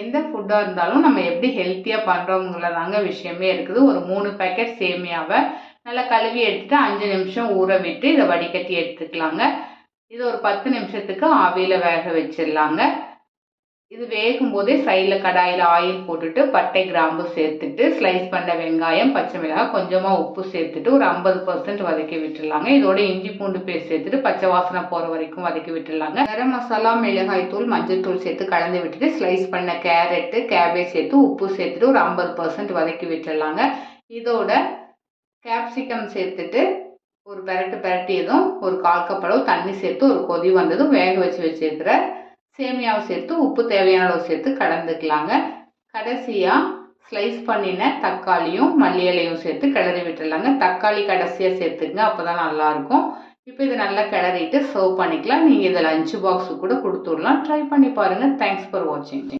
எந்த ஃபுட்டாக இருந்தாலும் நம்ம எப்படி ஹெல்த்தியாக பண்ணுறோங்கள தாங்க விஷயமே இருக்குது. ஒரு மூணு பேக்கெட் சேமியாவை நல்லா கழுவி எடுத்துட்டு அஞ்சு நிமிஷம் ஊற விட்டு இதை வடிகட்டி எடுத்துக்கலாங்க. இது ஒரு பத்து நிமிஷத்துக்கு ஆவியில் வேக வச்சிடலாங்க. இது வேகும் போதே சைடில் கடாயில் ஆயில் போட்டுட்டு பட்டை கிராம்பு சேர்த்துட்டு ஸ்லைஸ் பண்ண வெங்காயம் பச்சை மிளகாய் கொஞ்சமாக உப்பு சேர்த்துட்டு ஒரு ஐம்பது பர்சன்ட் வதக்கி விட்டுடலாங்க. இதோட இஞ்சி பூண்டு பேஸ்ட் சேர்த்துட்டு பச்சை வாசனை போகிற வரைக்கும் வதக்கி விட்டுடலாங்க. கரம் மசாலா மிளகாய் தூள் மஞ்சள் தூள் சேர்த்து கலந்து விட்டுட்டு ஸ்லைஸ் பண்ண கேரட்டு கேபேஜ் சேர்த்து உப்பு சேர்த்துட்டு ஒரு ஐம்பது பர்சன்ட் வதக்கி விட்டுடலாங்க. இதோட கேப்சிகம் சேர்த்துட்டு ஒரு பெரட்டு பெரட்டியதும் ஒரு கால் கப்பளவு தண்ணி சேர்த்து ஒரு கொதி வந்ததும் வேக வச்சு வச்சிருக்கிற சேமியாவை சேர்த்து உப்பு தேவையான அளவு சேர்த்து கலந்துக்கலாங்க. கடைசியாக ஸ்லைஸ் பண்ணின தக்காளியும் மல்லி இலையும் சேர்த்து கிளறி விட்டுடலாங்க தக்காளி கடைசியாக சேர்த்துக்குங்க அப்போ தான் நல்லாயிருக்கும். இப்போ இதை நல்லா கிளறிட்டு சர்வ் பண்ணிக்கலாம். நீங்கள் இதை லஞ்ச் பாக்ஸுக்கு கூட கொடுத்துடலாம். ட்ரை பண்ணி பாருங்கள் தேங்க்ஸ் ஃபார் வாட்சிங்